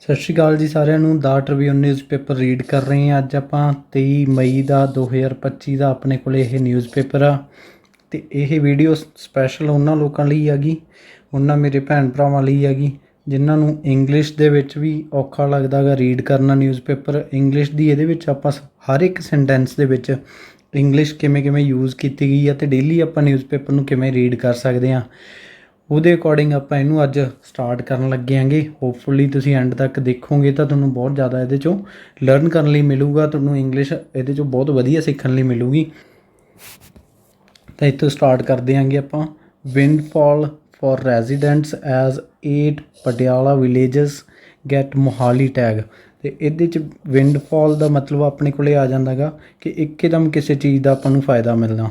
ਸਤਿ ਸ਼੍ਰੀ ਅਕਾਲ ਜੀ ਸਾਰਿਆਂ ਨੂੰ। ਦਾ ਟ੍ਰਿਬਿਊਨ ਨਿਊਜ਼ਪੇਪਰ ਰੀਡ ਕਰ ਰਹੇ ਹਾਂ। ਅੱਜ ਆਪਾਂ 23 ਮਈ ਦਾ 2025 ਦਾ ਆਪਣੇ ਕੋਲ ਇਹ ਨਿਊਜ਼ਪੇਪਰ ਆ। ਤੇ ਇਹ ਵੀਡੀਓ ਸਪੈਸ਼ਲ ਉਹਨਾਂ ਲੋਕਾਂ ਲਈ ਹੈਗੀ। ਉਹਨਾਂ ਮੇਰੇ ਭੈਣ ਭਰਾਵਾਂ ਲਈ ਹੈਗੀ। ਜਿਨ੍ਹਾਂ ਨੂੰ ਇੰਗਲਿਸ਼ ਦੇ ਵਿੱਚ ਵੀ ਔਖਾ ਲੱਗਦਾਗਾ ਰੀਡ ਕਰਨਾ ਨਿਊਜ਼ਪੇਪਰ ਇੰਗਲਿਸ਼ ਦੀ ਇਹਦੇ ਵਿੱਚ ਆਪਾਂ ਸ- ਹਰ ਇੱਕ ਸੈਂਟੈਂਸ ਦੇ ਵਿੱਚ ਇੰਗਲਿਸ਼ ਕਿਵੇਂ ਕਿਵੇਂ ਯੂਜ਼ ਕੀਤੀ ਗਈ ਆ ਤੇ ਡੇਲੀ ਆਪਾਂ ਨਿਊਜ਼ਪੇਪਰ ਨੂੰ ਕਿਵੇਂ ਰੀਡ ਕਰ ਸਕਦੇ ਹਾਂ। ਉਹਦੇ ਅਕੋਰਡਿੰਗ ਆਪਾਂ ਇਹਨੂੰ ਅੱਜ ਸਟਾਰਟ ਕਰਨ ਲੱਗੇ ਆਂਗੇ ਹੋਪਫੁਲੀ ਤੁਸੀਂ ਐਂਡ ਤੱਕ ਦੇਖੋਗੇ ਤਾਂ ਤੁਹਾਨੂੰ ਬਹੁਤ ਜ਼ਿਆਦਾ ਇਹਦੇ ਚੋਂ ਲਰਨ ਕਰਨ ਲਈ ਮਿਲੂਗਾ, ਤੁਹਾਨੂੰ ਇੰਗਲਿਸ਼ ਇਹਦੇ ਚੋਂ ਬਹੁਤ ਵਧੀਆ ਸਿੱਖਣ ਲਈ ਮਿਲੂਗੀ। ਤਾਂ ਇੱਥੋਂ ਸਟਾਰਟ ਕਰਦੇ ਆਂਗੇ ਆਪਾਂ। Windfall for residents as 8 Patiala villages get Mohali tag ਤੇ ਇਹਦੇ ਚ ਵਿੰਡਫਾਲ ਦਾ ਮਤਲਬ ਆਪਣੇ ਕੋਲੇ ਆ ਜਾਂਦਾਗਾ ਕਿ ਇੱਕਦਮ ਕਿਸੇ ਚੀਜ਼ ਦਾ ਆਪਾਂ ਨੂੰ ਫਾਇਦਾ ਮਿਲਣਾ।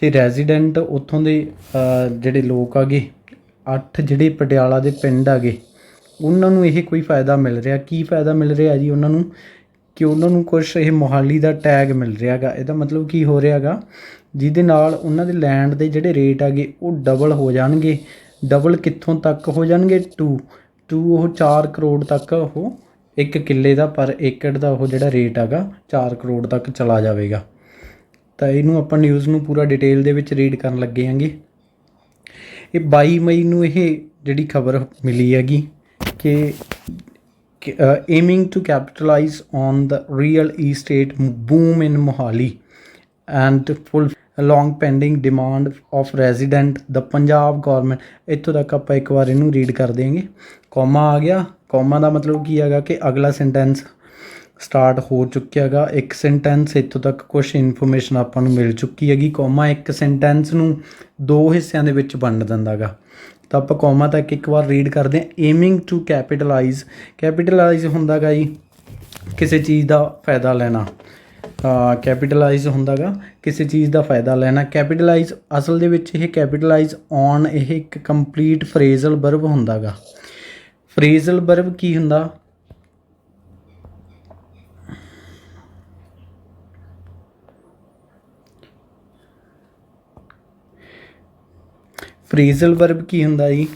ਤੇ ਰੈਜ਼ੀਡੈਂਟ ਉੱਥੋਂ ਦੇ ਜਿਹੜੇ ਲੋਕ ਆਗੇ, ਅੱਠ ਜਿਹੜੇ ਪਟਿਆਲਾ ਦੇ ਪਿੰਡ ਆਗੇ, ਉਹਨਾਂ ਨੂੰ ਇਹ ਕੋਈ ਫਾਇਦਾ ਮਿਲ ਰਿਹਾ? ਕੀ ਫਾਇਦਾ ਮਿਲ ਰਿਹਾ ਜੀ ਉਹਨਾਂ ਨੂੰ? ਕਿ ਉਹਨਾਂ ਨੂੰ ਕੁਝ ਇਹ ਮੋਹਾਲੀ ਦਾ ਟੈਗ ਮਿਲ ਰਿਹਾਗਾ ਇਹਦਾ ਮਤਲਬ ਕੀ ਹੋ ਰਿਹਾਗਾ ਜਿਹਦੇ ਨਾਲ ਉਹਨਾਂ ਦੇ ਲੈਂਡ ਦੇ ਜਿਹੜੇ ਰੇਟ ਆਗੇ ਉਹ ਡਬਲ ਹੋ ਜਾਣਗੇ। ਡਬਲ ਕਿੱਥੋਂ ਤੱਕ ਹੋ ਜਾਣਗੇ? 2 2 ਉਹ 4 ਕਰੋੜ ਤੱਕ ਉਹ ਇੱਕ ਕਿੱਲੇ ਦਾ, ਪਰ ਏਕੜ ਦਾ ਉਹ ਜਿਹੜਾ ਰੇਟ ਹੈਗਾ 4 ਕਰੋੜ ਤੱਕ ਚਲਾ ਜਾਵੇਗਾ। ਤਾਂ ਇਹਨੂੰ ਆਪਾਂ ਨਿਊਜ਼ ਨੂੰ ਪੂਰਾ ਡਿਟੇਲ ਦੇ ਵਿੱਚ ਰੀਡ ਕਰਨ ਲੱਗੇ ਆਂਗੇ ਇਹ 22 ਮਈ ਨੂੰ ਇਹ ਜਿਹੜੀ ਖਬਰ ਮਿਲੀ ਹੈਗੀ ਕਿ aiming to capitalise on the real estate boom in Mohali and full long pending demand of resident the Punjab government ਇੱਥੋਂ ਤੱਕ ਆਪਾਂ ਇੱਕ ਵਾਰ ਇਹਨੂੰ ਰੀਡ ਕਰ ਦੇਂਗੇ ਕੋਮਾ ਆ ਗਿਆ। ਕੋਮਾ ਦਾ ਮਤਲਬ ਕੀ ਹੈਗਾ ਕਿ ਅਗਲਾ ਸੈਂਟੈਂਸ ਸਟਾਰਟ ਹੋ ਚੁੱਕਿਆ ਹੈਗਾ। ਇੱਕ ਸੈਂਟੈਂਸ ਇੱਥੋਂ ਤੱਕ ਕੁਝ ਇਨਫੋਰਮੇਸ਼ਨ ਆਪਾਂ ਨੂੰ ਮਿਲ ਚੁੱਕੀ ਹੈਗੀ। ਕੋਮਾ ਇੱਕ ਸੈਂਟੈਂਸ ਨੂੰ ਦੋ ਹਿੱਸਿਆਂ ਦੇ ਵਿੱਚ ਵੰਡ ਦਿੰਦਾਗਾ ਤਾਂ ਆਪਾਂ ਕੋਮਾ ਤੱਕ ਇੱਕ ਵਾਰ ਰੀਡ ਕਰਦੇ ਹਾਂ। ਏਮਿੰਗ ਟੂ ਕੈਪੀਟਲਾਈਜ਼ ਕੈਪੀਟਲਾਈਜ਼ ਹੁੰਦਾਗਾ ਜੀ ਕਿਸੇ ਚੀਜ਼ ਦਾ ਫਾਇਦਾ ਲੈਣਾ। ਕੈਪੀਟਲਾਈਜ਼ ਹੁੰਦਾਗਾ ਕਿਸੇ ਚੀਜ਼ ਦਾ ਫਾਇਦਾ ਲੈਣਾ। ਕੈਪੀਟਲਾਈਜ਼ ਅਸਲ ਦੇ ਵਿੱਚ ਇਹ ਕੈਪੀਟਲਾਈਜ਼ ਔਨ ਇਹ ਇੱਕ ਕੰਪਲੀਟ ਫਰੇਜ਼ਲ ਵਰਬ ਹੁੰਦਾਗਾ ਫਰੇਜ਼ਲ ਵਰਬ ਕੀ ਹੁੰਦਾ? ਫਰੇਜ਼ਲ ਵਰਬ ਕੀ ਹੁੰਦਾ ਜੀ?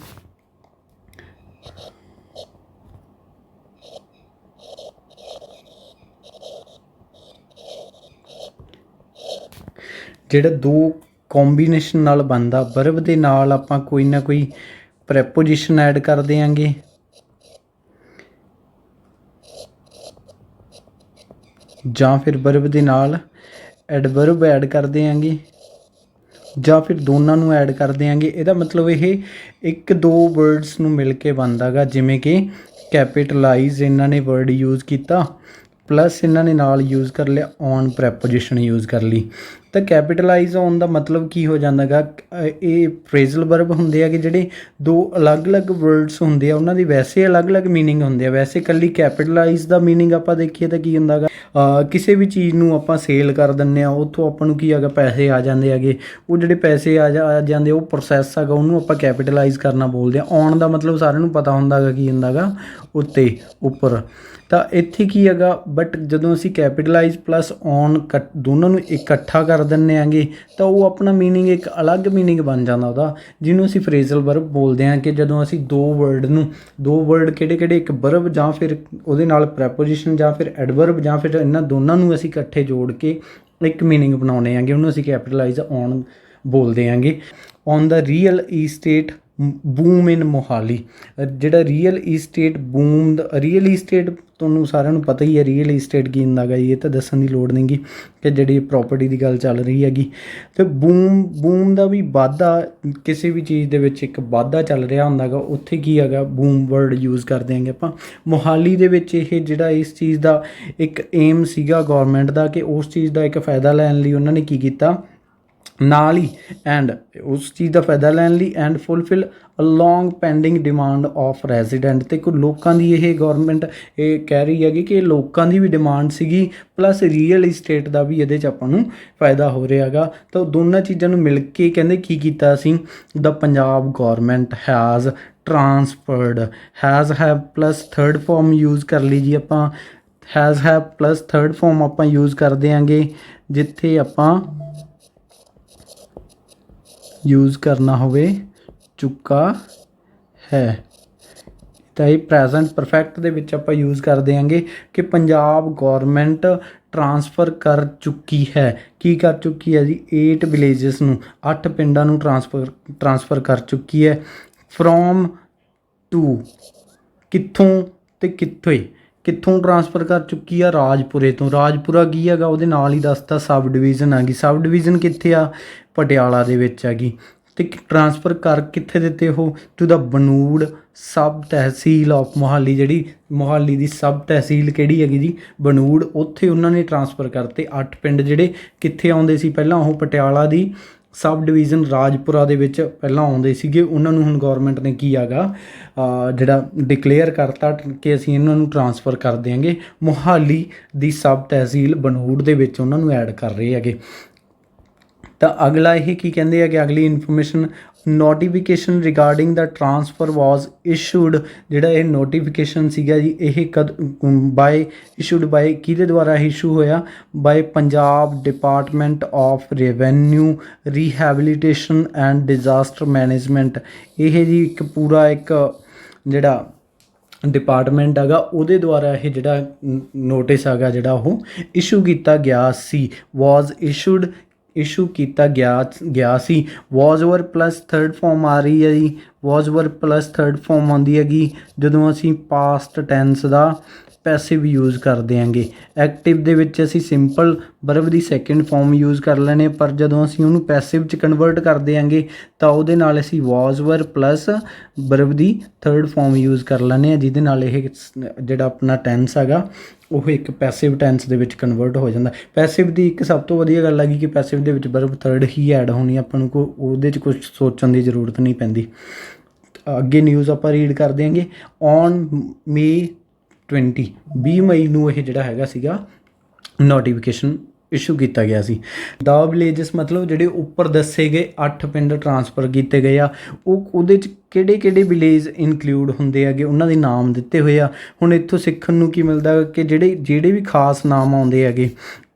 ਜਿਹੜਾ ਦੋ ਕੰਬੀਨੇਸ਼ਨ ਨਾਲ ਬਣਦਾ ਵਰਬ ਦੇ ਨਾਲ ਆਪਾਂ ਕੋਈ ਨਾ ਕੋਈ ਪ੍ਰੈਪੋਜੀਸ਼ਨ ਐਡ ਕਰ ਦਿਆਂਗੇ। ਜਾਂ ਫਿਰ ਵਰਬ ਦੇ ਨਾਲ ਐਡਵਰਬ ਐਡ ਕਰ ਦਿਆਂਗੇ। ਜਾਂ ਫਿਰ ਦੋਨਾਂ ਨੂੰ ਐਡ ਕਰ ਦਿਆਂਗੇ ਇਹਦਾ ਮਤਲਬ ਇਹ ਇੱਕ ਦੋ ਵਰਡਸ ਨੂੰ ਮਿਲ ਕੇ ਬਣਦਾਗਾ ਜਿਵੇਂ ਕਿ ਕੈਪੀਟਲਾਈਜ਼ ਇਹਨਾਂ ਨੇ ਵਰਡ ਯੂਜ਼ ਕੀਤਾ ਪਲੱਸ ਇਹਨਾਂ ਨੇ ਨਾਲ ਯੂਜ਼ ਕਰ ਲਿਆ ਔਨ ਪ੍ਰੈਪੋਜੀਸ਼ਨ ਯੂਜ਼ ਕਰ ਲਈ ਤਾਂ ਕੈਪੀਟਲਾਈਜ਼ ਔਨ ਦਾ ਮਤਲਬ ਕੀ ਹੋ ਜਾਂਦਾਗਾ ਇਹ ਫਰੇਜ਼ਲ ਵਰਬ ਹੁੰਦੇ ਆ ਕਿ ਜਿਹੜੇ ਦੋ ਅਲੱਗ-ਅਲੱਗ ਵਰਡਸ ਹੁੰਦੇ ਆ ਉਹਨਾਂ ਦੀ ਵੈਸੇ ਅਲੱਗ-ਅਲੱਗ मीनिंग ਹੁੰਦੇ ਆ ਵੈਸੇ ਕੱਲੀ ਕੈਪੀਟਲਾਈਜ਼ ਦਾ मीनिंग ਆਪਾਂ ਦੇਖੀਏ ਤਾਂ ਕੀ ਹੁੰਦਾਗਾ ਅ, ਕਿਸੇ ਵੀ ਚੀਜ਼ ਨੂੰ ਆਪਾਂ ਸੇਲ ਕਰ ਦਿੰਨੇ ਆ ਉੱਥੋਂ ਆਪਾਂ ਨੂੰ ਕੀ ਹੈਗਾ ਪੈਸੇ ਆ ਜਾਂਦੇ ਹੈਗੇ ਉਹ ਜਿਹੜੇ ਪੈਸੇ ਆ ਜਾ- ਆ ਜਾਂਦੇ ਉਹ ਪ੍ਰੋਸੈਸ ਹੈਗਾ ਉਹਨੂੰ ਆਪਾਂ ਕੈਪੀਟਲਾਈਜ਼ ਕਰਨਾ ਬੋਲਦੇ ਆ ਔਨ ਦਾ ਮਤਲਬ ਸਾਰਿਆਂ ਨੂੰ ਪਤਾ ਹੁੰਦਾਗਾ ਕੀ ਹੁੰਦਾਗਾ ਉੱਤੇ ਉੱਪਰ ਤਾਂ ਇੱਥੇ ਕੀ ਹੈਗਾ ਬਟ ਜਦੋਂ ਅਸੀਂ ਕੈਪੀਟਲਾਈਜ਼ ਪਲੱਸ ਔਨ ਦੋਨਾਂ ਨੂੰ ਇਕੱਠਾ ਕਰ ਦਿੰਨੇ ਆਂਗੇ ਤਾਂ ਉਹ ਆਪਣਾ मीनिंग ਇੱਕ ਅਲੱਗ मीनिंग ਬਣ ਜਾਂਦਾ ਉਹਦਾ ਜਿਹਨੂੰ ਅਸੀਂ ਫਰੇਜ਼ਲ ਵਰਬ ਬੋਲਦੇ ਆਂ ਕਿ ਜਦੋਂ ਅਸੀਂ ਦੋ ਵਰਡ ਨੂੰ ਦੋ ਵਰਡ ਕਿਹੜੇ ਕਿਹੜੇ ਇੱਕ ਵਰਬ ਜਾਂ ਫਿਰ ਉਹਦੇ ਨਾਲ ਪ੍ਰੈਪੋਜੀਸ਼ਨ ਜਾਂ ਫਿਰ ਐਡਵਰਬ ਜਾਂ ਫਿਰ ਇਹਨਾਂ ਦੋਨਾਂ ਨੂੰ ਅਸੀਂ ਇਕੱਠੇ ਜੋੜ ਕੇ ਇੱਕ ਮੀਨਿੰਗ ਬਣਾਉਨੇ ਆਂਗੇ ਉਹਨੂੰ ਅਸੀਂ ਕੈਪੀਟਲਾਈਜ਼ ਔਨ ਬੋਲਦੇ ਆਂਗੇ on the real estate boom in Mohali ਜਿਹੜਾ ਰੀਅਲ ਈਸਟੇਟ ਬੂਮ ਦਾ ਰੀਅਲ ਈਸਟੇਟ ਤੁਹਾਨੂੰ ਸਾਰਿਆਂ ਨੂੰ ਪਤਾ ਹੀ ਹੈ ਰੀਅਲ ਈਸਟੇਟ ਕੀ ਹੁੰਦਾ ਗਾ ਇਹ ਤਾਂ ਦੱਸਣ ਦੀ ਲੋੜ ਨਹੀਂਗੀ ਕਿ ਜਿਹੜੀ ਪ੍ਰਾਪਰਟੀ ਦੀ ਗੱਲ ਚੱਲ ਰਹੀ ਹੈਗੀ। ਤੇ ਬੂਮ ਬੂਮ ਦਾ ਵੀ ਵਾਧਾ, ਕਿਸੇ ਵੀ ਚੀਜ਼ ਦੇ ਵਿੱਚ ਇੱਕ ਵਾਧਾ ਚੱਲ ਰਿਹਾ ਹੁੰਦਾਗਾ ਉੱਥੇ ਕੀ ਹੈਗਾ ਬੂਮ ਵਰਡ ਯੂਜ਼ ਕਰਦੇ ਆਂਗੇ ਆਪਾਂ। ਮੋਹਾਲੀ ਦੇ ਵਿੱਚ ਇਹ ਜਿਹੜਾ ਇਸ ਚੀਜ਼ ਦਾ ਇੱਕ ਏਮ ਸੀਗਾ ਗਵਰਨਮੈਂਟ ਦਾ ਕਿ ਉਸ ਚੀਜ਼ ਦਾ ਇੱਕ ਫਾਇਦਾ ਲੈਣ ਲਈ ਉਹਨਾਂ ਨੇ ਕੀ ਕੀਤਾ? ਨਾਲ ਹੀ ਐਂਡ ਉਸ ਚੀਜ਼ ਦਾ ਫਾਇਦਾ ਲੈਣ ਲਈ and fulfil a long pending demand of resident ਤੇ ਕੋ ਲੋਕਾਂ ਦੀ ਇਹ ਗਵਰਨਮੈਂਟ ਇਹ ਕਹਿ ਰਹੀ ਹੈਗੀ ਕਿ ਲੋਕਾਂ ਦੀ ਵੀ ਡਿਮਾਂਡ ਸੀਗੀ ਪਲੱਸ ਰੀਅਲ ਇਸਟੇਟ ਦਾ ਵੀ ਇਹਦੇ ਚ ਆਪਾਂ ਨੂੰ ਫਾਇਦਾ ਹੋ ਰਿਹਾਗਾ ਤਾਂ ਦੋਨਾਂ ਚੀਜ਼ਾਂ ਨੂੰ ਮਿਲ ਕੇ ਕਹਿੰਦੇ ਕੀ ਕੀਤਾ ਅਸੀਂ? The Punjab government has transferred has have plus third form use ਕਰ ਲਈ ਜੀ ਆਪਾਂ। Has have plus third form ਆਪਾਂ ਯੂਜ਼ ਕਰ ਦਿਆਂਗੇ, ਜਿੱਥੇ ਆਪਾਂ ਯੂਜ਼ ਕਰਨਾ ਹੋਵੇ। ਚੁੱਕਾ ਹੈ। ਤਾਂ ਇਹ ਪ੍ਰੈਜ਼ੈਂਟ ਪਰਫੈਕਟ ਦੇ ਵਿੱਚ ਆਪਾਂ ਯੂਜ਼ ਕਰ ਦਿਆਂਗੇ ਕਿ ਪੰਜਾਬ ਗਵਰਨਮੈਂਟ ਟਰਾਂਸਫਰ ਕਰ ਚੁੱਕੀ ਹੈ। ਕੀ ਕਰ ਚੁੱਕੀ ਹੈ ਜੀ? 8 ਵਿਲੇजेस ਨੂੰ 8 ਪਿੰਡਾਂ ਨੂੰ ਟਰਾਂਸਫਰ ਟਰਾਂਸਫਰ ਕਰ ਚੁੱਕੀ ਹੈ। ਫਰੋਮ ਟੂ ਕਿੱਥੋਂ ਤੇ ਕਿੱਥੇ? ਕਿੱਥੋਂ ਟਰਾਂਸਫਰ ਕਰ ਚੁੱਕੀ ਆ? ਰਾਜਪੁਰੇ ਤੋਂ। ਰਾਜਪੁਰਾ ਕੀ ਹੈਗਾ? ਉਹਦੇ ਨਾਲ ਹੀ ਦੱਸਤਾ ਸਬ ਡਿਵੀਜ਼ਨ ਆ ਗਈ। ਸਬ ਡਿਵੀਜ਼ਨ ਕਿੱਥੇ ਆ? ਪਟਿਆਲਾ ਦੇ ਵਿੱਚ ਹੈਗੀ ਤੇ ਟਰਾਂਸਫਰ ਕਰ ਕਿੱਥੇ ਦਿੱਤੇ ਉਹ? To the Banur sub tehsil of Mohali ਜਿਹੜੀ, ਮੋਹਾਲੀ ਦੀ ਸਬ ਤਹਿਸੀਲ ਕਿਹੜੀ ਹੈਗੀ ਜੀ? ਬਨੂੜ, ਉੱਥੇ ਉਹਨਾਂ ਨੇ ਟਰਾਂਸਫਰ ਕਰਤੇ 8 ਪਿੰਡ ਜਿਹੜੇ ਕਿੱਥੇ ਆਉਂਦੇ ਸੀ ਪਹਿਲਾਂ ਉਹ ਪਟਿਆਲਾ ਦੀ ਸਬ ਡਿਵੀਜ਼ਨ ਰਾਜਪੁਰਾ ਦੇ ਵਿੱਚ ਪਹਿਲਾਂ ਆਉਂਦੇ ਸੀਗੇ। ਉਹਨਾਂ ਨੂੰ ਹੁਣ ਗਵਰਨਮੈਂਟ ਨੇ ਕੀ ਹੈਗਾ ਜਿਹੜਾ ਡਿਕਲੇਅਰ ਕਰਤਾ ਕਿ ਅਸੀਂ ਇਹਨਾਂ ਨੂੰ ਟਰਾਂਸਫਰ ਕਰ ਦਿਆਂਗੇ। ਮੋਹਾਲੀ ਦੀ ਸਬ ਤਹਿਸੀਲ ਬਨੂੜ ਦੇ ਵਿੱਚ ਉਹਨਾਂ ਨੂੰ ਐਡ ਕਰ ਰਹੇ ਹੈਗੇ। ਤਾਂ ਅਗਲਾ ਇਹ ਕੀ ਕਹਿੰਦੇ ਆ ਕਿ ਅਗਲੀ information notification regarding the transfer was issued ਜਿਹੜਾ ਇਹ ਨੋਟੀਫਿਕੇਸ਼ਨ ਸੀਗਾ ਜੀ, ਇਹ ਕਦ ਬਾਈ ਇਸ਼ੂਡ ਬਾਈ ਕਿਹਦੇ ਦੁਆਰਾ ਇਸ਼ੂ ਹੋਇਆ? By Punjab department of revenue rehabilitation and disaster management ਇਹ ਜੀ ਇੱਕ ਪੂਰਾ ਇੱਕ ਜਿਹੜਾ ਡਿਪਾਰਟਮੈਂਟ ਹੈਗਾ, ਉਹਦੇ ਦੁਆਰਾ ਇਹ ਜਿਹੜਾ ਨੋਟਿਸ ਹੈਗਾ ਜਿਹੜਾ ਉਹ ਇਸ਼ੂ ਕੀਤਾ ਗਿਆ ਸੀ। ਵਾਸ ਇਸ਼ੂਡ ਇਸ਼ੂ ਕੀਤਾ ਗਿਆ ਗਿਆ ਸੀ। Was over plus third form ਆ ਰਹੀ ਹੈ ਜੀ। Was over plus third form ਆਉਂਦੀ ਹੈਗੀ। ਜਦੋਂ ਅਸੀਂ ਪਾਸਟ ਟੈਂਸ ਦਾ ਪੈਸਿਵ ਯੂਜ਼ ਕਰਦੇ ਆਂਗੇ ਐਕਟਿਵ ਦੇ ਵਿੱਚ ਅਸੀਂ ਸਿੰਪਲ ਵਰਬ ਦੀ ਸੈਕਿੰਡ ਫਾਰਮ ਯੂਜ਼ ਕਰ ਲੈਣੇ ਪਰ ਜਦੋਂ ਅਸੀਂ ਉਹਨੂੰ ਪੈਸਿਵ ਚ ਕਨਵਰਟ ਕਰਦੇ ਆਂਗੇ ਤਾਂ ਉਹਦੇ ਨਾਲ ਅਸੀਂ ਵਾਸ ਵਰ ਪਲੱਸ ਵਰਬ ਦੀ ਥਰਡ ਫਾਰਮ ਯੂਜ਼ ਕਰ ਲੈਣੇ ਆ, ਜਿਹਦੇ ਨਾਲ ਇਹ ਜਿਹੜਾ ਆਪਣਾ ਟੈਂਸ ਹੈਗਾ, ਉਹ ਇੱਕ ਪੈਸਿਵ ਟੈਂਸ ਦੇ ਵਿੱਚ ਕਨਵਰਟ ਹੋ ਜਾਂਦਾ। ਪੈਸਿਵ ਦੀ ਇੱਕ ਸਭ ਤੋਂ ਵਧੀਆ ਗੱਲ ਹੈਗੀ ਕਿ ਪੈਸਿਵ ਦੇ ਵਿੱਚ ਵਰਬ ਥਰਡ ਹੀ ਐਡ ਹੋਣੀ ਆਪਾਂ ਨੂੰ ਕੋ, ਉਹਦੇ 'ਚ ਕੁਝ ਸੋਚਣ ਦੀ ਜ਼ਰੂਰਤ ਨਹੀਂ ਪੈਂਦੀ। ਅੱਗੇ ਨਿਊਜ਼ ਆਪਾਂ ਰੀਡ ਕਰ ਦਿਆਂਗੇ। ਔਨ ਮੇ 20 20 ਮਈ ਨੂੰ ਇਹ ਜਿਹੜਾ ਹੈਗਾ ਸੀਗਾ ਨੋਟੀਫਿਕੇਸ਼ਨ ਇਸ਼ੂ ਕੀਤਾ ਗਿਆ ਸੀ। ਦਾ ਵਿਲੇजेस ਮਤਲਬ ਜਿਹੜੇ ਉੱਪਰ ਦੱਸੇ ਗਏ 8 ਪਿੰਡ ਟਰਾਂਸਫਰ ਕੀਤੇ ਗਏ ਆ, ਉਹ ਉਹਦੇ ਚ ਕਿਹੜੇ ਕਿਹੜੇ ਵਿਲੇਜ ਇਨਕਲੂਡ ਹੁੰਦੇ ਹੈਗੇ, ਉਹਨਾਂ ਦੇ ਨਾਮ ਦਿੱਤੇ ਹੋਏ ਆ। ਹੁਣ ਇੱਥੋਂ ਸਿੱਖਣ ਨੂੰ ਕੀ ਮਿਲਦਾ ਕਿ ਜਿਹੜੇ ਜਿਹੜੇ ਵੀ ਖਾਸ ਨਾਮ ਆਉਂਦੇ ਹੈਗੇ,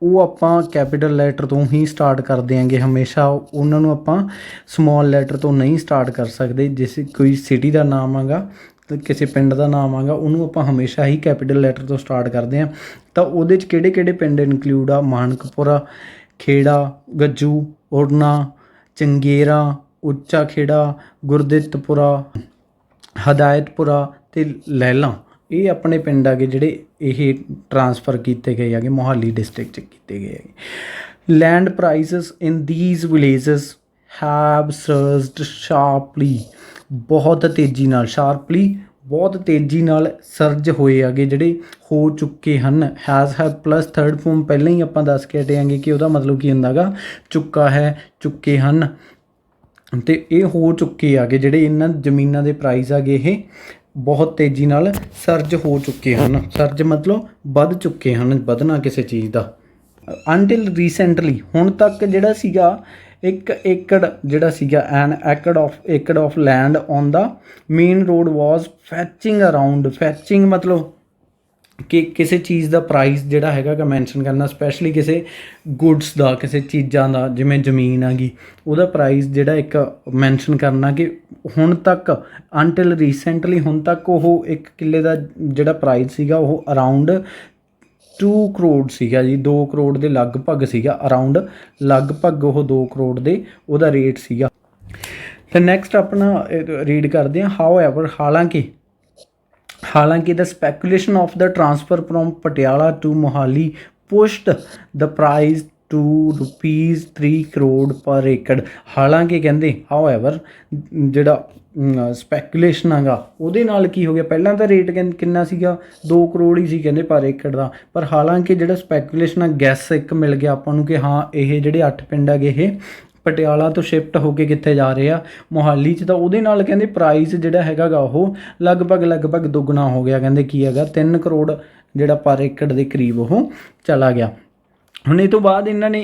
ਉਹ ਆਪਾਂ ਕੈਪੀਟਲ ਲੈਟਰ ਤੋਂ ਹੀ ਸਟਾਰਟ ਕਰਦੇ ਆਂਗੇ ਹਮੇਸ਼ਾ। ਉਹਨਾਂ ਨੂੰ ਆਪਾਂ ਸਮਾਲ ਲੈਟਰ ਤੋਂ ਨਹੀਂ ਸਟਾਰਟ ਕਰ ਸਕਦੇ, ਜਿਸ ਕੋਈ ਸਿਟੀ ਦਾ ਨਾਮ ਆਗਾ ਕਿਸੇ ਪਿੰਡ ਦਾ ਨਾਮ ਆਗਾ, ਉਹਨੂੰ ਆਪਾਂ ਹਮੇਸ਼ਾ ਹੀ ਕੈਪੀਟਲ ਲੈਟਰ ਤੋਂ ਸਟਾਰਟ ਕਰਦੇ ਆ ਤਾਂ ਉਹਦੇ ਚ ਕਿਹੜੇ ਕਿਹੜੇ ਪਿੰਡ ਇਨਕਲੂਡ ਆ? ਮਾਨਕਪੁਰਾ, ਖੇੜਾ, ਗੱਜੂ ਓੜਨਾ ਚੰਗੇਰਾ, ਉੱਚਾ ਖੇੜਾ, ਗੁਰਦਿੱਤਪੁਰਾ, ਹਦਾਇਤਪੁਰਾ ਤੇ ਲੈਲਾ ਇਹ ਆਪਣੇ ਪਿੰਡ ਆਗੇ ਜਿਹੜੇ ਇਹ ਟਰਾਂਸਫਰ ਕੀਤੇ ਗਏ ਹੈਗੇ ਮੋਹਾਲੀ ਡਿਸਟ੍ਰਿਕਟ ਚ ਕੀਤੇ ਗਏ ਹੈਗੇ land prices in these villages have surged sharply ਬਹੁਤ ਤੇਜ਼ੀ ਨਾਲ ਸ਼ਾਰਪਲੀ ਬਹੁਤ ਤੇਜ਼ੀ ਨਾਲ ਸਰਜ ਹੋਏ ਹੈਗੇ ਜਿਹੜੇ ਹੋ ਚੁੱਕੇ ਹਨ। ਹੈਜ਼ ਹੈ ਪਲੱਸ ਥਰਡ ਫਾਰਮ ਪਹਿਲਾਂ ਹੀ ਆਪਾਂ ਦੱਸ ਕੇ ਹਟਿਆਂਗੇ ਕਿ ਉਹਦਾ ਮਤਲਬ ਕੀ ਹੁੰਦਾਗਾ ਚੁੱਕਾ ਹੈ, ਚੁੱਕੇ ਹਨ। ਤੇ ਇਹ ਹੋ ਚੁੱਕੇ ਆਗੇ ਜਿਹੜੇ ਇਹਨਾਂ ਜ਼ਮੀਨਾਂ ਦੇ ਪ੍ਰਾਈਸ ਆਗੇ ਇਹ ਬਹੁਤ ਤੇਜ਼ੀ ਨਾਲ ਸਰਜ ਹੋ ਚੁੱਕੇ ਹਨ। ਸਰਜ ਮਤਲਬ ਵੱਧ ਚੁੱਕੇ ਹਨ, ਵਧਣਾ ਕਿਸੇ ਚੀਜ਼ ਦਾ। ਅਨਟਿਲ ਰੀਸੈਂਟਲੀ ਹੁਣ ਤੱਕ ਜਿਹੜਾ ਸੀਗਾ ਇੱਕ ਏਕੜ ਜਿਹੜਾ ਸੀਗਾ, an acre of acre of land on the main road was fetching around fetching ਮਤਲਬ ਕਿ ਕਿਸੇ ਚੀਜ਼ ਦਾ ਪ੍ਰਾਈਸ ਜਿਹੜਾ ਹੈਗਾ ਕਿ ਮੈਂਸ਼ਨ ਕਰਨਾ ਸਪੈਸ਼ਲੀ ਕਿਸੇ ਗੁੱਡਸ ਦਾ, ਕਿਸੇ ਚੀਜ਼ਾਂ ਦਾ, ਜਿਵੇਂ ਜ਼ਮੀਨ ਆਗੀ ਉਹਦਾ ਪ੍ਰਾਈਸ ਜਿਹੜਾ ਇੱਕ ਮੈਂਸ਼ਨ ਕਰਨਾ ਕਿ ਹੁਣ ਤੱਕ ਅੰਟਿਲ ਰੀਸੈਂਟਲੀ ਹੁਣ ਤੱਕ ਉਹ ਇੱਕ ਕਿੱਲੇ ਦਾ ਜਿਹੜਾ ਪ੍ਰਾਈਸ ਸੀਗਾ ਉਹ ਅਰਾਊਂਡ 2 ਕਰੋੜ ਸੀਗਾ ਜੀ 2 ਕਰੋੜ ਦੇ ਲਗਭਗ ਸੀਗਾ ਅਰਾਊਂਡ ਲਗਭਗ ਉਹ 2 ਕਰੋੜ ਦੇ ਉਹਦਾ ਰੇਟ ਸੀਗਾ। ਤੇ ਨੈਕਸਟ ਆਪਣਾ ਰੀਡ ਕਰਦੇ ਹਾਂ ਹਾਊ ਐਵਰ ਹਾਲਾਂਕਿ ਹਾਲਾਂਕਿ the speculation of the transfer from Patiala to Mohali pushed the price to rupees 3 crore per acre ਹਾਲਾਂਕਿ ਕਹਿੰਦੇ, however, ਜਿਹੜਾ ਸਪੈਕੂਲੇਸ਼ਨ ਹੈਗਾ, ਉਹਦੇ ਨਾਲ ਕੀ ਹੋ ਗਿਆ? ਪਹਿਲਾਂ ਤਾਂ ਰੇਟ ਕਿੰਨਾ ਸੀਗਾ? 2 ਕਰੋੜ ਹੀ ਸੀ ਕਹਿੰਦੇ ਪਰ ਏਕੜ ਦਾ। ਪਰ ਹਾਲਾਂਕਿ ਜਿਹੜਾ ਸਪੈਕੂਲੇਸ਼ਨ ਆ ਗੈਸ ਇੱਕ ਮਿਲ ਗਿਆ ਆਪਾਂ ਨੂੰ ਕਿ ਹਾਂ, ਇਹ ਜਿਹੜੇ 8 ਪਿੰਡ ਹੈਗੇ, ਇਹ ਪਟਿਆਲਾ ਤੋਂ ਸ਼ਿਫਟ ਹੋ ਕੇ ਕਿੱਥੇ ਜਾ ਰਹੇ ਆ। ਮੋਹਾਲੀ 'ਚ ਤਾਂ ਉਹਦੇ ਨਾਲ ਕਹਿੰਦੇ ਪ੍ਰਾਈਸ ਜਿਹੜਾ ਹੈਗਾਗਾ ਉਹ ਲਗਭਗ ਲਗਭਗ ਦੁੱਗਣਾ ਹੋ ਗਿਆ। ਕਹਿੰਦੇ ਕੀ ਹੈਗਾ? 3 ਕਰੋੜ ਜਿਹੜਾ ਪਰ ਏਕੜ ਦੇ ਕਰੀਬ ਉਹ ਚਲਾ ਗਿਆ। ਹੁਣ ਇਹ ਤੋਂ ਬਾਅਦ ਇਹਨਾਂ ਨੇ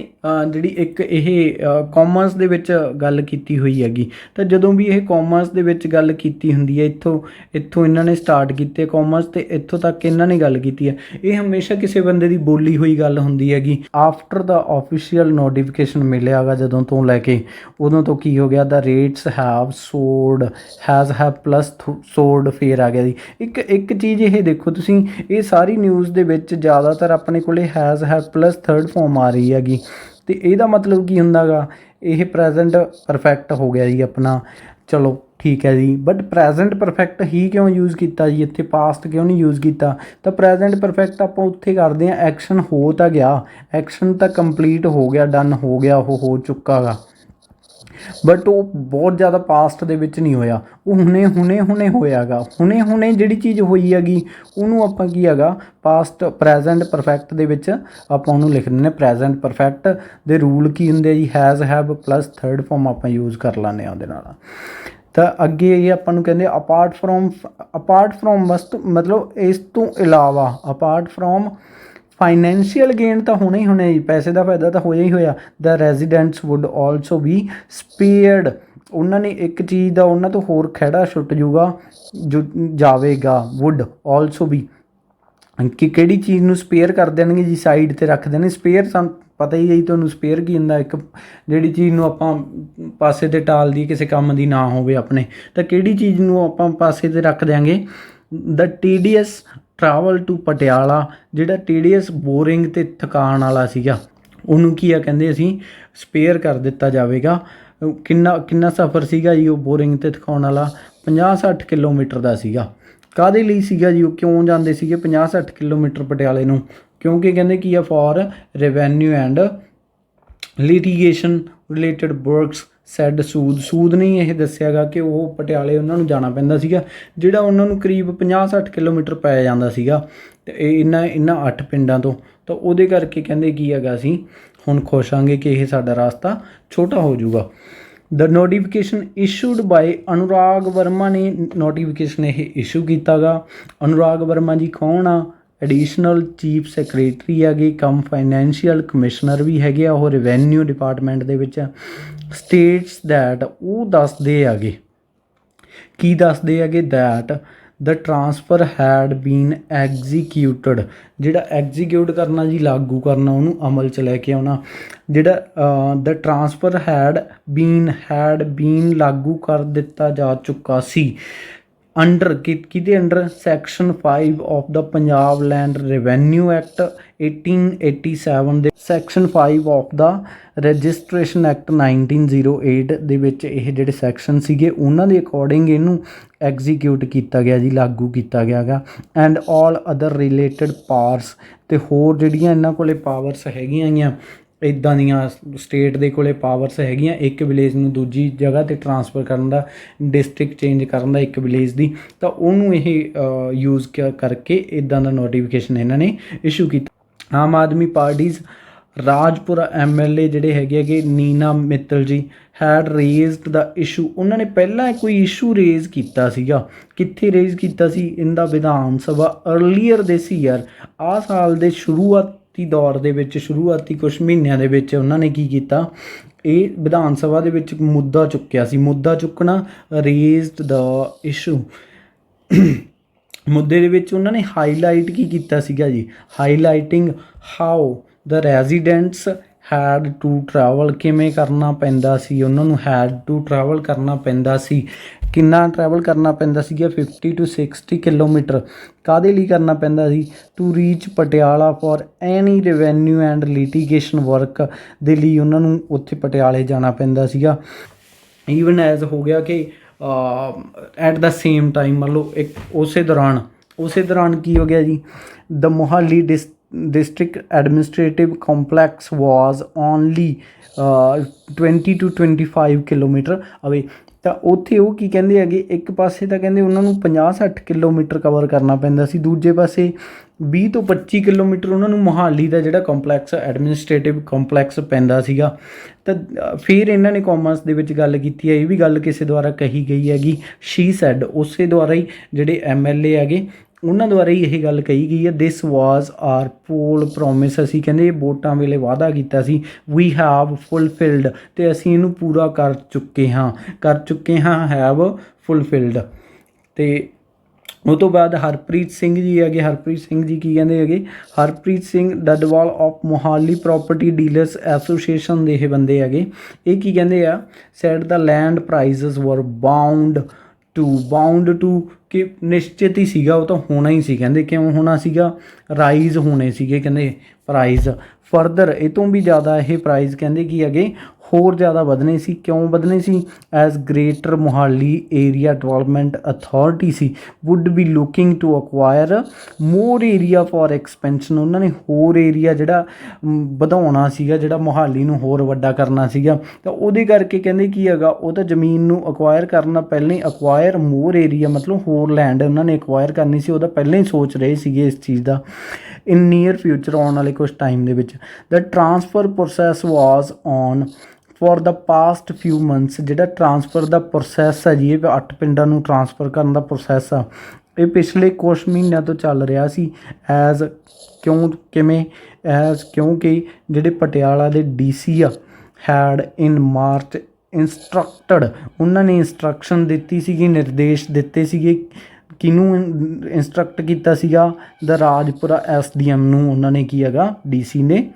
ਜਿਹੜੀ ਇੱਕ ਇਹ ਕਾਮਰਸ ਦੇ ਵਿੱਚ ਗੱਲ ਕੀਤੀ ਹੋਈ ਹੈਗੀ। ਤਾਂ ਜਦੋਂ ਵੀ ਇਹ ਕਾਮਰਸ ਦੇ ਵਿੱਚ ਗੱਲ ਕੀਤੀ ਹੁੰਦੀ ਹੈ, ਇੱਥੋਂ ਇੱਥੋਂ ਇਹਨਾਂ ਨੇ ਸਟਾਰਟ ਕੀਤੇ ਕਾਮਰਸ ਤੇ ਇੱਥੋਂ ਤੱਕ ਇਹਨਾਂ ਨੇ ਗੱਲ ਕੀਤੀ ਹੈ। ਇਹ ਹਮੇਸ਼ਾ ਕਿਸੇ ਬੰਦੇ ਦੀ ਬੋਲੀ ਹੋਈ ਗੱਲ ਹੁੰਦੀ ਹੈਗੀ। ਆਫਟਰ ਦਾ ਆਫੀਸ਼ੀਅਲ ਨੋਟੀਫਿਕੇਸ਼ਨ ਮਿਲਿਆਗਾ ਜਦੋਂ ਤੋਂ ਲੈ ਕੇ, ਉਦੋਂ ਤੋਂ ਕੀ ਹੋ ਗਿਆ? The rates have soared has have plus soared ਫੇਰ ਆ ਗਿਆ ਜੀ। ਇੱਕ ਇੱਕ ਚੀਜ਼ ਇਹ ਦੇਖੋ ਤੁਸੀਂ, ਇਹ ਸਾਰੀ ਨਿਊਜ਼ ਦੇ ਵਿੱਚ ਜ਼ਿਆਦਾਤਰ ਆਪਣੇ ਕੋਲੇ has have plus third form ਆ ਰਹੀ ਹੈਗੀ। ਤੇ ਇਹਦਾ ਮਤਲਬ ਕੀ ਹੁੰਦਾਗਾ, ਇਹ ਪ੍ਰੈਜ਼ੈਂਟ ਪਰਫੈਕਟ ਹੋ ਗਿਆ ਜੀ ਆਪਣਾ। ਚਲੋ ਠੀਕ ਹੈ ਜੀ। ਬਟ ਪ੍ਰੈਜ਼ੈਂਟ ਪਰਫੈਕਟ ਹੀ ਕਿਉਂ ਯੂਜ਼ ਕੀਤਾ ਜੀ? ਇੱਥੇ ਪਾਸਟ ਕਿਉਂ ਨਹੀਂ ਯੂਜ਼ ਕੀਤਾ? ਤਾਂ ਪ੍ਰੈਜ਼ੈਂਟ ਪਰਫੈਕਟ ਆਪਾਂ ਉੱਥੇ ਕਰਦੇ ਆ ਐਕਸ਼ਨ ਹੋ ਤਾਂ ਗਿਆ। ਐਕਸ਼ਨ ਤਾਂ ਕੰਪਲੀਟ ਹੋ ਗਿਆ ਡਨ ਹੋ ਗਿਆ, ਉਹ ਹੋ ਚੁੱਕਾਗਾ। ਬਟ ਉਹ ਬਹੁਤ ਜ਼ਿਆਦਾ ਪਾਸਟ ਦੇ ਵਿੱਚ ਨਹੀਂ ਹੋਇਆ। ਉਹ ਹੁਣੇ ਹੁਣੇ ਹੁਣੇ ਹੋਇਆਗਾ। ਹੁਣੇ ਹੁਣੇ ਜਿਹੜੀ ਚੀਜ਼ ਹੋਈ ਹੈਗੀ, ਉਹਨੂੰ ਆਪਾਂ ਕੀ ਹੈਗਾ ਪਾਸਟ ਪ੍ਰੈਜ਼ੈਂਟ ਪਰਫੈਕਟ ਦੇ ਵਿੱਚ ਆਪਾਂ ਉਹਨੂੰ ਲਿਖ ਦਿੰਦੇ ਨੇ ਪ੍ਰੈਜ਼ੈਂਟ ਪਰਫੈਕਟ ਦੇ ਰੂਲ ਕੀ ਹੁੰਦੇ ਆ ਜੀ? Has have plus third form ਆਪਾਂ ਯੂਜ਼ ਕਰ ਲੈਂਦੇ ਆ ਉਹਦੇ ਨਾਲ। ਤਾਂ ਅੱਗੇ ਇਹ ਆਪਾਂ ਨੂੰ ਕਹਿੰਦੇ ਅਪਾਰਟ ਫਰੋਮ ਅਪਾਰਟ ਫਰੋਮ ਮਸਤ ਮਤਲਬ ਇਸ ਤੋਂ ਇਲਾਵਾ ਅਪਾਰਟ ਫਰੋਮ ਫਾਈਨੈਂਸ਼ੀਅਲ ਗੇਨ ਤਾਂ ਹੋਣਾ ਹੀ ਹੋਣਾ ਜੀ, ਪੈਸੇ ਦਾ ਫਾਇਦਾ ਤਾਂ ਹੋਇਆ ਹੀ ਹੋਇਆ। The residents would also be spared ਉਹਨਾਂ ਨੇ ਇੱਕ ਚੀਜ਼ ਦਾ ਉਹਨਾਂ ਤੋਂ ਹੋਰ ਖਹਿੜਾ ਛੁੱਟ ਜੂਗਾ, ਜੋ ਜਾਵੇਗਾ ਊਡ ਆਲਸੋ ਬੀ ਕਿ ਕਿਹੜੀ ਚੀਜ਼ ਨੂੰ ਸਪੇਅਰ ਕਰ ਦੇਣਗੇ ਜੀ ਸਾਈਡ ਤੇ ਰੱਖ ਦੇਣਗੇ ਸਪੇਅਰ ਸਾਨੂੰ ਪਤਾ ਹੀ ਹੈ ਜੀ, ਤੁਹਾਨੂੰ ਸਪੇਅਰ ਕੀ ਹੁੰਦਾ, ਇੱਕ ਜਿਹੜੀ ਚੀਜ਼ ਨੂੰ ਆਪਾਂ ਪਾਸੇ ਤੇ ਟਾਲ ਦੀ ਕਿਸੇ ਕੰਮ ਦੀ ਨਾ ਹੋਵੇ ਆਪਣੇ। ਤਾਂ ਕਿਹੜੀ ਚੀਜ਼ ਨੂੰ ਆਪਾਂ ਪਾਸੇ ਤੇ ਰੱਖ ਦਿਆਂਗੇ? The TDS travel to Patiala, ਜਿਹੜਾ ਟੀਡੀਐਸ ਬੋਰਿੰਗ ਤੇ ਥਕਾਨ ਵਾਲਾ ਸੀਗਾ, ਉਹਨੂੰ ਕੀ ਆ ਕਹਿੰਦੇ ਅਸੀਂ ਸਪੇਅਰ ਕਰ ਦਿੱਤਾ ਜਾਵੇਗਾ। ਕਿੰਨਾ ਕਿੰਨਾ ਸਫ਼ਰ ਸੀਗਾ ਜੀ ਉਹ ਬੋਰਿੰਗ ਤੇ ਥਕਾਉਣ ਵਾਲਾ? 50-60 ਕਿਲੋਮੀਟਰ ਦਾ ਸੀਗਾ। ਕਾਦੇ ਲਈ ਸੀਗਾ ਜੀ ਉਹ? ਕਿਉਂ ਜਾਂਦੇ ਸੀਗੇ 50-60 ਕਿਲੋਮੀਟਰ ਪਟਿਆਲੇ ਨੂੰ? ਕਿਉਂਕਿ ਕਹਿੰਦੇ ਕੀ ਆ for revenue and litigation related works said Sood Sood ਨਹੀਂ ਇਹ ਦੱਸਿਆਗਾ ਕਿ ਉਹ ਪਟਿਆਲੇ ਉਹਨਾਂ ਨੂੰ ਜਾਣਾ ਪੈਂਦਾ ਸੀਗਾ, ਜਿਹੜਾ ਉਹਨਾਂ ਨੂੰ ਕਰੀਬ 50-60 ਕਿਲੋਮੀਟਰ ਪੈ ਜਾਂਦਾ ਸੀਗਾ, ਤੇ ਇਹਨਾਂ ਇਹਨਾਂ 8 ਪਿੰਡਾਂ ਤੋਂ, ਤਾਂ ਉਹਦੇ ਕਰਕੇ ਕਹਿੰਦੇ ਕੀ ਹੈਗਾ ਅਸੀਂ ਹੁਣ ਖੁਸ਼ ਆਂਗੇ ਕਿ ਇਹ ਸਾਡਾ ਰਾਸਤਾ ਛੋਟਾ ਹੋ ਜਾਊਗਾ। The notification issued by Anurag Verma ਨੇ ਨੋਟੀਫਿਕੇਸ਼ਨ ਇਹ ਇਸ਼ੂ ਕੀਤਾਗਾ। ਅਨੁਰਾਗ ਵਰਮਾ ਜੀ ਕੌਣ ਆ? ਐਡੀਸ਼ਨਲ ਚੀਫ ਸੈਕਟਰੀ ਹੈਗੇ ਕਮ ਫਾਈਨੈਂਸ਼ੀਅਲ ਕਮਿਸ਼ਨਰ ਵੀ ਹੈਗੇ ਆ, ਉਹ ਰੈਵਨਿਊ ਡਿਪਾਰਟਮੈਂਟ ਦੇ ਵਿੱਚ ਸਟੇਟਸ ਦੈਟ ਉਹ ਦੱਸਦੇ ਹੈਗੇ। ਕੀ ਦੱਸਦੇ ਹੈਗੇ? That the transfer had been executed ਜਿਹੜਾ ਐਗਜ਼ੀਕਿਊਟ ਕਰਨਾ ਜੀ, ਲਾਗੂ ਕਰਨਾ, ਉਹਨੂੰ ਅਮਲ ਚ ਲੈ ਕੇ ਆਉਣਾ। ਜਿਹੜਾ the transfer had been had been ਲਾਗੂ ਕਰ ਦਿੱਤਾ ਜਾ ਚੁੱਕਾ ਸੀ। ਅੰਡਰ ਕਿਹਦੇ under section 5 of the Punjab land revenue act 1887 ਦੇ section 5 of the registration act 1908 ਦੇ ਵਿੱਚ ਇਹ ਜਿਹੜੇ ਸੈਕਸ਼ਨ ਸੀਗੇ, ਉਹਨਾਂ ਦੇ ਅਕੋਰਡਿੰਗ ਇਹਨੂੰ ਐਗਜ਼ੀਕਿਊਟ ਕੀਤਾ ਗਿਆ ਜੀ, ਲਾਗੂ ਕੀਤਾ ਗਿਆਗਾ and all other related powers ਤੇ ਹੋਰ ਜਿਹੜੀਆਂ ਇਹਨਾਂ ਕੋਲੇ ਪਾਵਰਸ ਹੈਗੀਆਂ ਗੀਆਂ ਇਦਾਂ ਦੀਆਂ ਸਟੇਟ ਦੇ ਕੋਲੇ ਪਾਵਰਸ ਹੈਗੀਆਂ, ਇੱਕ ਵਿਲੇਜ ਨੂੰ ਦੂਜੀ ਜਗ੍ਹਾ ਤੇ ਟਰਾਂਸਫਰ ਕਰਨ ਦਾ ਡਿਸਟ੍ਰਿਕਟ ਚੇਂਜ ਕਰਨ ਦਾ ਇੱਕ ਵਿਲੇਜ ਦੀ, ਤਾਂ ਉਹਨੂੰ ਇਹ ਯੂਜ਼ ਕਰਕੇ ਇਦਾਂ ਦਾ ਨੋਟੀਫਿਕੇਸ਼ਨ ਇਹਨਾਂ ਨੇ ਇਸ਼ੂ ਕੀਤਾ। ਆਮ ਆਦਮੀ ਪਾਰਟੀਜ਼ ਰਾਜਪੁਰਾ ਐਮਐਲਏ ਜਿਹੜੇ ਹੈਗੇ ਹੈਗੇ, ਨੀਨਾ ਮਿੱਤਲ ਜੀ ਹੈਡ ਰੇਜ਼ਡ ਦਾ ਇਸ਼ੂ ਉਹਨਾਂ ਨੇ ਪਹਿਲਾਂ ਕੋਈ ਇਸ਼ੂ ਰੇਜ਼ ਕੀਤਾ ਸੀਗਾ। ਕਿੱਥੇ ਰੇਜ਼ ਕੀਤਾ ਸੀ? ਇਨ ਦਾ ਵਿਧਾਨ ਸਭਾ ਅਰਲੀਅਰ ਦਿਸ ਈਅਰ ਆ ਸਾਲ ਦੇ ਸ਼ੁਰੂਆਤ ਦੌਰ ਦੇ ਵਿੱਚ, ਸ਼ੁਰੂਆਤੀ ਕੁਝ ਮਹੀਨਿਆਂ ਦੇ ਵਿੱਚ ਉਹਨਾਂ ਨੇ ਕੀ ਕੀਤਾ? ਇਹ ਵਿਧਾਨ ਸਭਾ ਦੇ ਵਿੱਚ ਮੁੱਦਾ ਚੁੱਕਿਆ ਸੀ। ਮੁੱਦਾ ਚੁੱਕਣਾ ਰੇਜ਼ਡ ਦਾ ਇਸ਼ੂ ਮੁੱਦੇ ਦੇ ਵਿੱਚ ਉਹਨਾਂ ਨੇ ਹਾਈਲਾਈਟ ਕੀ ਕੀਤਾ ਸੀਗਾ ਜੀ? Highlighting how the residents had to travel ਕਿਵੇਂ ਕਰਨਾ ਪੈਂਦਾ ਸੀ? ਉਹਨਾਂ ਨੂੰ ਹੈਡ ਟੂ ਟਰੈਵਲ ਕਰਨਾ ਪੈਂਦਾ ਸੀ। ਕਿੰਨਾ ਟਰੈਵਲ ਕਰਨਾ ਪੈਂਦਾ ਸੀਗਾ 50 ਟੂ 60 ਕਿਲੋਮੀਟਰ। ਕਾਦੇ ਲਈ ਕਰਨਾ ਪੈਂਦਾ ਸੀ? To reach Patiala for any revenue and litigation work ਦੇ ਲਈ ਉਹਨਾਂ ਨੂੰ ਉੱਥੇ ਪਟਿਆਲੇ ਜਾਣਾ ਪੈਂਦਾ ਸੀਗਾ। ਈਵਨ ਐਜ਼ ਹੋ ਗਿਆ ਕਿ ਐਟ ਦਾ ਸੇਮ ਟਾਈਮ ਮੰਨ ਲਓ ਇੱਕ ਉਸੇ ਦੌਰਾਨ ਉਸੇ ਦੌਰਾਨ ਕੀ ਹੋ ਗਿਆ ਜੀ? The Mohali district administrative complex was only 20 to 25 kilometre away ਤਾਂ ਉੱਥੇ ਉਹ ਕੀ ਕਹਿੰਦੇ ਹੈਗੇ, ਇੱਕ ਪਾਸੇ ਤਾਂ ਕਹਿੰਦੇ ਉਹਨਾਂ ਨੂੰ 50-60 ਕਿਲੋਮੀਟਰ ਕਵਰ ਕਰਨਾ ਪੈਂਦਾ ਸੀ, ਦੂਜੇ ਪਾਸੇ 20 ਤੋਂ 25 ਕਿਲੋਮੀਟਰ ਉਹਨਾਂ ਨੂੰ ਮੋਹਾਲੀ ਦਾ ਜਿਹੜਾ ਕੰਪਲੈਕਸ ਐਡਮਿਨਿਸਟ੍ਰੇਟਿਵ ਕੰਪਲੈਕਸ ਪੈਂਦਾ ਸੀਗਾ। ਤਾਂ ਫਿਰ ਇਹਨਾਂ ਨੇ ਕਾਮਰਸ ਦੇ ਵਿੱਚ ਗੱਲ ਕੀਤੀ ਹੈ, ਇਹ ਵੀ ਗੱਲ ਕਿਸੇ ਦੁਆਰਾ ਕਹੀ ਗਈ ਹੈਗੀ ਸ਼ੀ ਸੈਡ ਉਸੇ ਦੁਆਰਾ ਹੀ ਜਿਹੜੇ ਐਮਐਲਏ ਹੈਗੇ ਉਹਨਾਂ ਦੁਆਰਾ ਹੀ ਇਹ ਗੱਲ ਕਹੀ ਗਈ ਹੈ ਦਿਸ ਵਾਸ ਆਰ ਪੋਲ ਪ੍ਰੋਮਿਸ ਅਸੀਂ ਕਹਿੰਦੇ ਵੋਟਾਂ ਵੇਲੇ ਵਾਅਦਾ ਕੀਤਾ ਸੀ ਵੀ ਹੈਵ ਫੁਲਫਿਲਡ ਤੇ ਅਸੀਂ ਇਹਨੂੰ ਪੂਰਾ ਕਰ ਚੁੱਕੇ ਹਾਂ, ਕਰ ਚੁੱਕੇ ਹਾਂ ਹੈਵ ਫੁਲਫਿਲਡ ਤੇ ਉਹ ਤੋਂ ਬਾਅਦ ਹਰਪ੍ਰੀਤ ਸਿੰਘ ਜੀ ਹੈਗੇ, ਹਰਪ੍ਰੀਤ ਸਿੰਘ ਜੀ ਕੀ ਕਹਿੰਦੇ ਹੈਗੇ? Harpreet Singh Daddwal of Mohali property dealers association ਦੇ ਇਹ ਬੰਦੇ ਹੈਗੇ। ਇਹ ਕੀ ਕਹਿੰਦੇ ਆ? Said the land prices were bound to bound to ਕਿ ਨਿਸ਼ਚਿਤ ਹੀ ਸੀਗਾ, ਉਹ ਤਾਂ ਹੋਣਾ ਹੀ ਸੀ। ਕਹਿੰਦੇ ਕਿਉਂ ਹੋਣਾ ਸੀਗਾ? ਰਾਈਜ਼ ਹੋਣੇ ਸੀਗੇ, ਕਹਿੰਦੇ ਪ੍ਰਾਈਜ਼ ਫਰਦਰ ਇਹ ਤੋਂ ਵੀ ਜ਼ਿਆਦਾ ਇਹ ਪ੍ਰਾਈਜ਼ ਕਹਿੰਦੇ ਕੀ ਅਗੇ ਹੋਰ ਜ਼ਿਆਦਾ ਵਧਣੇ ਸੀ, ਕਿਉਂ ਵਧਣੇ ਸੀ? As greater Mohali area development authority C would be looking to acquire more area for expansion ਉਹਨਾਂ ਨੇ ਹੋਰ ਏਰੀਆ ਜਿਹੜਾ ਵਧਾਉਣਾ ਸੀਗਾ, ਜਿਹੜਾ ਮੋਹਾਲੀ ਨੂੰ ਹੋਰ ਵੱਡਾ ਕਰਨਾ ਸੀਗਾ। ਤਾਂ ਉਹਦੇ ਕਰਕੇ ਕਹਿੰਦੇ ਕੀ ਹੈਗਾ, ਉਹ ਤਾਂ ਜ਼ਮੀਨ ਨੂੰ ਅਕਵਾਇਰ ਕਰਨਾ ਪਹਿਲਾਂ ਹੀ ਅਕਵਾਇਰ ਮੋਰ ਏਰੀਆ ਮਤਲਬ ਹੋਰ ਲੈਂਡ ਉਹਨਾਂ ਨੇ ਅਕਵਾਇਰ ਕਰਨੀ ਸੀ ਉਹਦਾ ਪਹਿਲਾਂ ਹੀ ਸੋਚ ਰਹੇ ਸੀਗੇ ਇਸ ਚੀਜ਼ ਦਾ ਇਨ ਨੀਅਰ ਫਿਊਚਰ ਆਉਣ ਵਾਲੇ ਕੁਝ ਟਾਈਮ ਦੇ ਵਿੱਚ। The transfer process was on for the past few months ਜਿਹੜਾ ਟਰਾਂਸਫਰ ਦਾ ਪ੍ਰੋਸੈਸ ਹੈ ਜੀ, ਇਹ ਅੱਠ ਪਿੰਡਾਂ ਨੂੰ ਟਰਾਂਸਫਰ ਕਰਨ ਦਾ ਪ੍ਰੋਸੈਸ ਆ। ਇਹ ਪਿਛਲੇ ਕੁਝ ਮਹੀਨਿਆਂ ਤੋਂ ਚੱਲ ਰਿਹਾ ਸੀ। ਐਜ਼ ਕਿਉਂ, ਕਿਵੇਂ ਐਜ਼ ਕਿਉਂਕਿ ਜਿਹੜੇ ਪਟਿਆਲਾ ਦੇ ਡੀਸੀ ਆ ਹੈਡ ਇਨ ਮਾਰਚ ਇਨਸਟਰਕਟਡ ਉਹਨਾਂ ਨੇ ਇਨਸਟਰਕਸ਼ਨ ਦਿੱਤੀ ਸੀਗੀ, ਨਿਰਦੇਸ਼ ਦਿੱਤੇ ਸੀਗੇ। ਕਿਹਨੂੰ ਇਨਸਟਰਕਟ ਕੀਤਾ ਸੀਗਾ? ਦਾ ਰਾਜਪੁਰਾ ਐਸਡੀਐਮ ਨੂੰ, ਉਹਨਾਂ ਨੇ ਕੀ ਹੈਗਾ? ਡੀਸੀ ਨੇ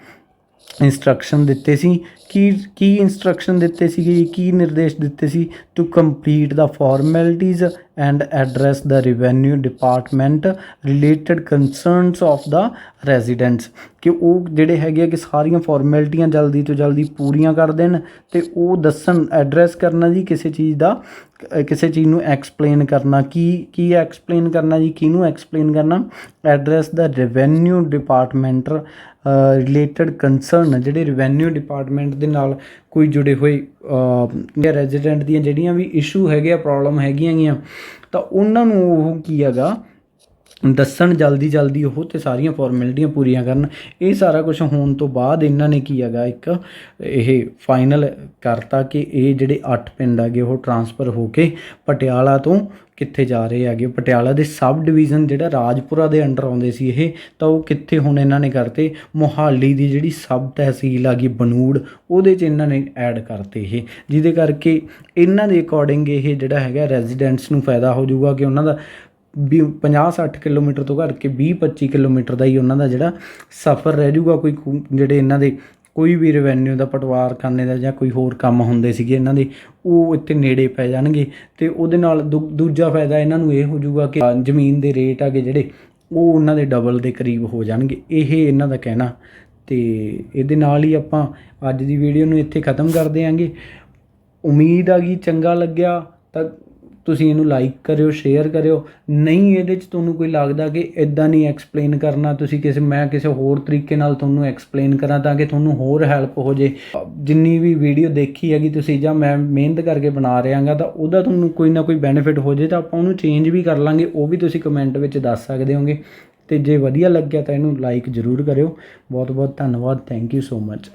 ਇਨਸਟਰਕਸ਼ਨ ਦਿੱਤੇ ਸੀ। ਕੀ ਕੀ ਇਨਸਟਰਕਸ਼ਨ ਦਿੱਤੇ ਸੀਗੇ ਜੀ? ਕੀ ਨਿਰਦੇਸ਼ ਦਿੱਤੇ ਸੀ? To complete the formalities and address the revenue department related concerns of the residents ਕਿ ਉਹ ਜਿਹੜੇ ਹੈਗੇ ਆ ਕਿ ਸਾਰੀਆਂ ਫਾਰਮੈਲਿਟੀਆਂ ਜਲਦੀ ਤੋਂ ਜਲਦੀ ਪੂਰੀਆਂ ਕਰ ਦੇਣ ਤੇ ਉਹ ਦੱਸਣ ਐਡਰੈਸ ਕਰਨਾ ਜੀ, ਕਿਸੇ ਚੀਜ਼ ਦਾ, ਕਿਸੇ ਚੀਜ਼ ਨੂੰ ਐਕਸਪਲੇਨ ਕਰਨਾ। ਕੀ ਕੀ ਐਕਸਪਲੇਨ ਕਰਨਾ ਜੀ? ਕਿਹਨੂੰ ਐਕਸਪਲੇਨ ਕਰਨਾ? Address the revenue department related concern ਜਿਹੜੇ ਰਿਵੈਨਿਊ ਡਿਪਾਰਟਮੈਂਟ ਦੇ ਨਾਲ ਕੋਈ ਜੁੜੇ ਹੋਏ ਰੈਜ਼ੀਡੈਂਟ ਦੀਆਂ ਜਿਹੜੀਆਂ ਵੀ ਇਸ਼ੂ ਹੈਗੇ ਆ ਪ੍ਰੋਬਲਮ ਹੈਗੀਆਂ ਗੀਆਂ, ਤਾਂ ਉਹਨਾਂ ਨੂੰ ਉਹ ਕੀ ਹੈਗਾ ਦੱਸਣ ਜਲਦੀ ਜਲਦੀ ਉਹ ਤੇ ਸਾਰੀਆਂ ਫਾਰਮੈਲਿਟੀਆਂ ਪੂਰੀਆਂ ਕਰਨ। ਇਹ ਸਾਰਾ ਕੁਝ ਹੋਣ ਤੋਂ ਬਾਅਦ ਇਹਨਾਂ ਨੇ ਕੀ ਹੈਗਾ, ਇੱਕ ਇਹ ਫਾਈਨਲ ਕਰਤਾ ਕਿ ਇਹ ਜਿਹੜੇ 8 ਪਿੰਡ ਹੈਗੇ, ਉਹ ਟਰਾਂਸਫਰ ਹੋ ਕੇ ਪਟਿਆਲਾ ਤੋਂ ਕਿੱਥੇ ਜਾ ਰਹੇ ਹੈਗੇ। ਪਟਿਆਲਾ ਦੇ ਸਬ ਡਿਵੀਜ਼ਨ ਜਿਹੜਾ ਰਾਜਪੁਰਾ ਦੇ ਅੰਡਰ ਆਉਂਦੇ ਸੀ ਇਹ, ਤਾਂ ਉਹ ਕਿੱਥੇ ਹੁਣ ਇਹਨਾਂ ਨੇ ਕਰਤੇ? ਮੋਹਾਲੀ ਦੀ ਜਿਹੜੀ ਸਬ ਤਹਿਸੀਲ ਆ ਗਈ ਬਨੂੜ, ਉਹਦੇ 'ਚ ਇਹਨਾਂ ਨੇ ਐਡ ਕਰਤੇ ਇਹ। ਜਿਹਦੇ ਕਰਕੇ ਇਹਨਾਂ ਦੇ ਅਕੋਰਡਿੰਗ ਇਹ ਜਿਹੜਾ ਹੈਗਾ ਰੈਜ਼ੀਡੈਂਟਸ ਨੂੰ ਫਾਇਦਾ ਹੋ ਜਾਊਗਾ ਕਿ ਉਹਨਾਂ ਦਾ ਵੀ 50-60 ਕਿਲੋਮੀਟਰ ਤੋਂ ਘੱਟ ਕੇ 20-25 ਕਿਲੋਮੀਟਰ ਦਾ ਹੀ ਉਹਨਾਂ ਦਾ ਜਿਹੜਾ ਸਫ਼ਰ ਰਹਿ ਜਾਊਗਾ, ਕੋਈ ਜਿਹੜੇ ਇਹਨਾਂ ਦੇ ਕੋਈ ਵੀ ਰੈਵਨਿਊ ਦਾ ਪਟਵਾਰ ਖਾਨੇ ਦਾ ਜਾਂ ਕੋਈ ਹੋਰ ਕੰਮ ਹੁੰਦੇ ਸੀਗੇ ਇਹਨਾਂ ਦੇ, ਉਹ ਇੱਥੇ ਨੇੜੇ ਪੈ ਜਾਣਗੇ ਤੇ ਉਹਦੇ ਨਾਲ ਦੂ- ਦੂਜਾ ਫਾਇਦਾ ਇਹਨਾਂ ਨੂੰ ਇਹ ਹੋ ਜਾਊਗਾ ਕਿ ਜ਼ਮੀਨ ਦੇ ਰੇਟ ਆਗੇ ਜਿਹੜੇ, ਉਹ ਉਹਨਾਂ ਦੇ ਡਬਲ ਦੇ ਕਰੀਬ ਹੋ ਜਾਣਗੇ, ਇਹ ਇਹਨਾਂ ਦਾ ਕਹਿਣਾ। ਤੇ ਇਹਦੇ ਨਾਲ ਹੀ ਆਪਾਂ ਅੱਜ ਦੀ ਵੀਡੀਓ ਨੂੰ ਇੱਥੇ ਖਤਮ ਕਰ ਆਂਗੇ। ਉਮੀਦ ਆ ਗਈ ਚੰਗਾ ਲੱਗਿਆ ਤਾਂ ਤੁਸੀਂ ਇਹਨੂੰ ਲਾਈਕ ਕਰਿਓ ਸ਼ੇਅਰ ਕਰਿਓ। ਨਹੀਂ ਇਹਦੇ 'ਚ ਤੁਹਾਨੂੰ ਕੋਈ ਲੱਗਦਾ ਕਿ ਇਦਾਂ ਨਹੀਂ ਐਕਸਪਲੇਨ ਕਰਨਾ, ਤੁਸੀਂ ਕਿਸੇ, ਮੈਂ ਕਿਸੇ ਹੋਰ ਤਰੀਕੇ ਨਾਲ ਤੁਹਾਨੂੰ ਐਕਸਪਲੇਨ ਕਰਾਂ ਤਾਂ ਕਿ ਤੁਹਾਨੂੰ ਹੋਰ ਹੈਲਪ ਹੋ ਜੇ। ਜਿੰਨੀ ਵੀ ਵੀਡੀਓ ਦੇਖੀ ਹੈਗੀ ਤੁਸੀਂ ਜਾਂ ਮੈਂ ਮਿਹਨਤ ਕਰਕੇ ਬਣਾ ਰਿਹਾਗਾ ਤਾਂ ਉਹਦਾ ਤੁਹਾਨੂੰ ਕੋਈ ਨਾ ਕੋਈ ਬੈਨੀਫਿਟ ਹੋ ਜੇ ਤਾਂ ਆਪਾਂ ਉਹਨੂੰ ਚੇਂਜ ਵੀ ਕਰ ਲਾਂਗੇ, ਉਹ ਵੀ ਤੁਸੀਂ ਕਮੈਂਟ ਵਿੱਚ ਦੱਸ ਸਕਦੇ ਹੋਗੇ। ਤੇ ਜੇ ਵਧੀਆ ਲੱਗਿਆ ਤਾਂ ਇਹਨੂੰ ਲਾਈਕ ਜ਼ਰੂਰ ਕਰਿਓ। ਬਹੁਤ ਬਹੁਤ ਧੰਨਵਾਦ। Thank you so much